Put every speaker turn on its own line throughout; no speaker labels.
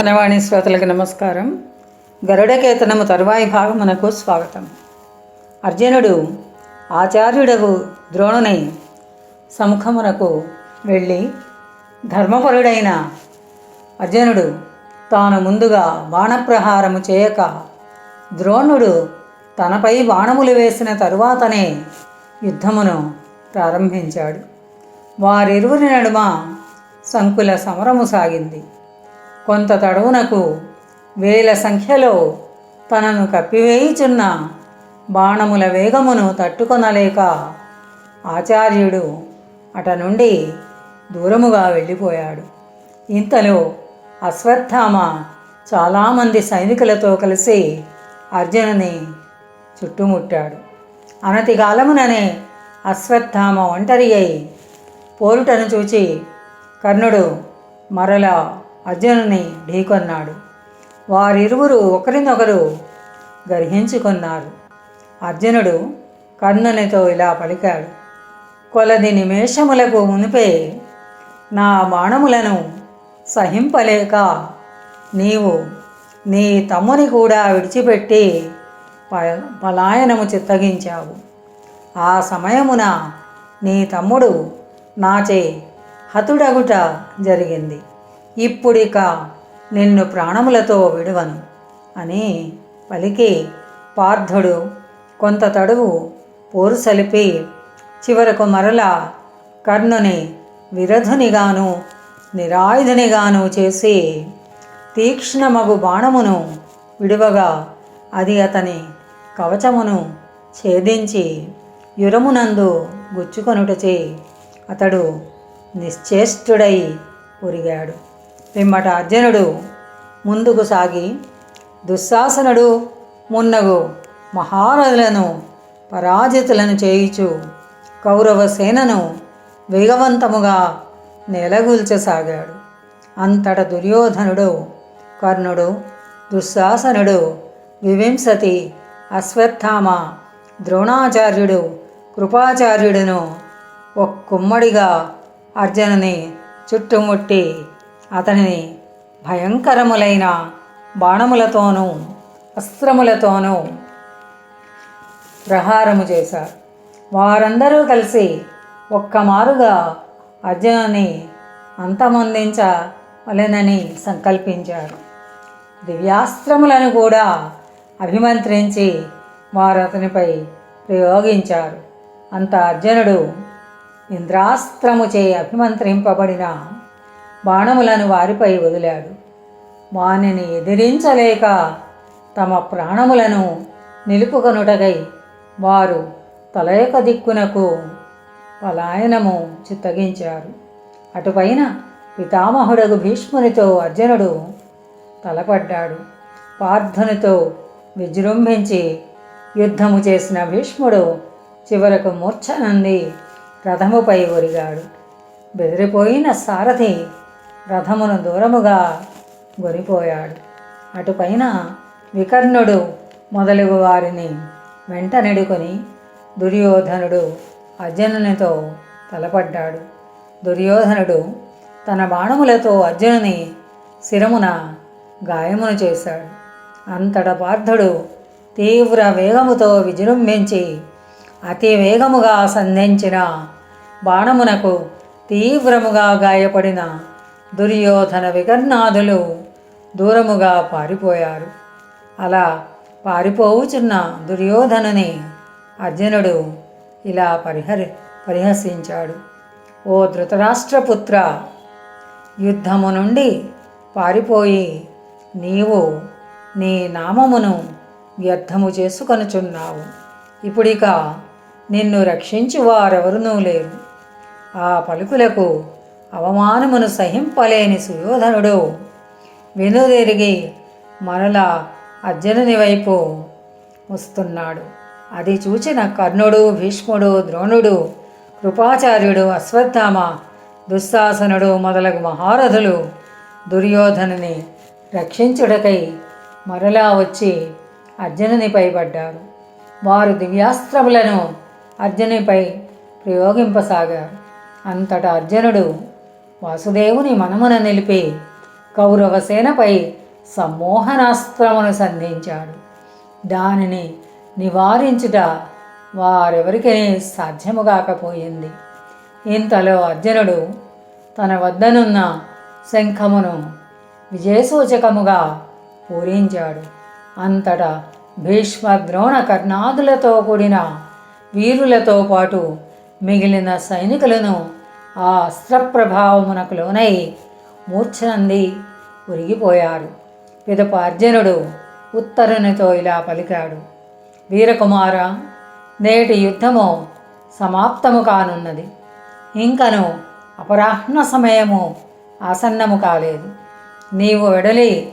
మోహనవాణి శ్రోతలకు నమస్కారం. గరుడకేతనము తరువాయి భాగమునకు స్వాగతం. అర్జునుడు ఆచార్యుడకు ద్రోణుని సముఖమునకు వెళ్ళి ధర్మపరుడైన అర్జునుడు తాను ముందుగా బాణప్రహారము చేయక ద్రోణుడు తనపై బాణములు వేసిన తరువాతనే యుద్ధమును ప్రారంభించాడు. వారిరువురి నడుమ సంకుల సమరము సాగింది. కొంత తడవునకు వేల సంఖ్యలో తనను కప్పివేయుచున్న బాణముల వేగమును తట్టుకొనలేక ఆచార్యుడు అట నుండి దూరముగా వెళ్ళిపోయాడు. ఇంతలో అశ్వత్థామ చాలామంది సైనికులతో కలిసి అర్జునుని చుట్టుముట్టాడు. అనతి కాలముననే అశ్వత్థామ ఒంటరి అయి పోరుటను చూచి కర్ణుడు మరలా అర్జునుని ఢీకొన్నాడు. వారిరువురు ఒకరినొకరు గర్హించుకున్నారు. అర్జునుడు కర్ణునితో ఇలా పలికాడు కొలది నిమేషములకు మునిపే నా బాణములను సహింపలేక నీవు నీ తమ్ముని కూడా విడిచిపెట్టి ప- పలాయనము చిత్తగించావు. ఆ సమయమున నీ తమ్ముడు నాచే హతుడగుట జరిగింది. ఇప్పుడిక నిన్ను ప్రాణములతో విడువను అని పలికి పార్థుడు కొంత తడువు పోరు సలిపి చివరకు మరల కర్ణుని విరధునిగాను నిరాయుధునిగాను చేసి తీక్ష్ణమగు బాణమును విడువగా అది అతని కవచమును ఛేదించి యురమునందు గుచ్చుకొనుటచే అతడు నిశ్చేష్టుడై ఉరిగాడు పిమ్మట అర్జునుడు ముందుకు సాగి దుశ్శాసనుడు మున్నగు మహారథులను పరాజితులను చేయుచు కౌరవ సేనను వేగవంతముగా నెలగూల్చసాగాడు. అంతట దుర్యోధనుడు కర్ణుడు దుశ్శాసనుడు వివింసతి అశ్వత్థామ ద్రోణాచార్యుడు కృపాచార్యుడును ఒక్కుమ్మడిగా అర్జునుని చుట్టుముట్టి అతనిని భయంకరములైన బాణములతోనూ అస్త్రములతోనూ ప్రహారము చేశారు. వారందరూ కలిసి ఒక్కమారుగా అర్జునుని అంతమొందించవలెనని సంకల్పించారు. దివ్యాస్త్రములను కూడా అభిమంత్రించి వారు అతనిపై ప్రయోగించారు. అంత అర్జునుడు ఇంద్రాస్త్రముచే అభిమంత్రింపబడిన బాణములను వారిపై వదిలాడు. వానిని ఎదిరించలేక తమ ప్రాణములను నిలుపుకొనుటకై వారు తలయక దిక్కునకు పలాయనము చిత్తగించారు. అటుపైన పితామహుడగు భీష్మునితో అర్జునుడు తలపడ్డాడు. పార్థునితో విజృంభించి యుద్ధము చేసిన భీష్ముడు చివరకు మూర్ఛనంది రథముపై ఒరిగాడు. బెదిరిపోయిన సారథి రథమును దూరముగా గొనిపోయాడు అటుపైన వికర్ణుడు మొదలగు వారిని వెంట నెడుకొని దుర్యోధనుడు అర్జునునితో తలపడ్డాడు. దుర్యోధనుడు తన బాణములతో అర్జునుని శిరమున గాయమును చేశాడు. అంతట పార్థుడు తీవ్ర వేగముతో విజృంభించి అతి వేగముగా సంధించిన బాణమునకు తీవ్రముగా గాయపడిన దుర్యోధన వికర్ణాదులు దూరముగా పారిపోయారు. అలా పారిపోవుచున్న దుర్యోధనుని అర్జునుడు ఇలా పరిహరి పరిహసించాడు. ఓ ధృతరాష్ట్రపుత్ర యుద్ధము నుండి పారిపోయి నీవు నీ నామమును వ్యర్థము చేసుకొనుచున్నావు. ఇప్పుడిక నిన్ను రక్షించు వారెవరునూ లేరు. ఆ పలుకులకు అవమానమును సహింపలేని సుయోధనుడు. వెనుదిరిగి మరలా అర్జునుని వైపు వస్తున్నాడు. అది చూచిన కర్ణుడు భీష్ముడు ద్రోణుడు కృపాచార్యుడు అశ్వత్థామ దుశ్శాసనుడు మొదలగు మహారథులు దుర్యోధనుని రక్షించుడకై మరలా వచ్చి అర్జునునిపై పడ్డారు. వారు దివ్యాస్త్రములను అర్జునిపై ప్రయోగింపసాగారు. అంతటా అర్జునుడు వాసుదేవుని మనమున నిలిపి కౌరవసేనపై సమ్మోహనాస్త్రమును సంధించాడు. దానిని నివారించుట వారెవరికి సాధ్యము కాకపోయింది. ఇంతలో అర్జునుడు తన వద్దనున్న శంఖమును విజయసూచకముగా పూరించాడు. అంతటా భీష్మ ద్రోణ కర్ణాదులతో కూడిన వీరులతో పాటు మిగిలిన సైనికులను ఆ అస్త్ర ప్రభావమునకు లోనై మూర్ఛనంది ఉరిగిపోయారు పిదప అర్జునుడు ఉత్తరునితో ఇలా పలికాడు. వీరకుమార నేటి యుద్ధము సమాప్తము కానున్నది. ఇంకను అపరాహ్న సమయము ఆసన్నము కాలేదు. నీవు వెడలి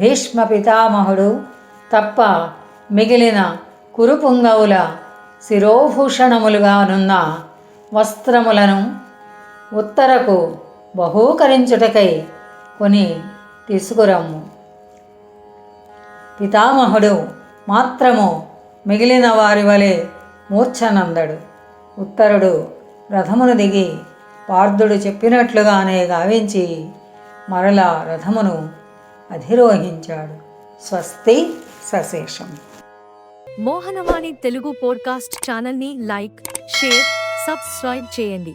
భీష్మ పితామహుడు తప్ప మిగిలిన కురుపుంగవుల శిరోభూషణములుగానున్న వస్త్రములను ఉత్తరకు బహూకరించుటకై కొని తీసుకురమ్ము. పితామహుడు మాత్రము మిగిలిన వారి వలె మూర్ఛనందడు. ఉత్తరుడు రథమును దిగి పార్థుడు చెప్పినట్లుగానే గావించి మరలా రథమును అధిరోహించాడు. స్వస్తి సశేషం.
మోహనవాణి తెలుగు పోడ్కాస్ట్ ఛానల్ని లైక్ షేర్ సబ్స్క్రైబ్ చేయండి.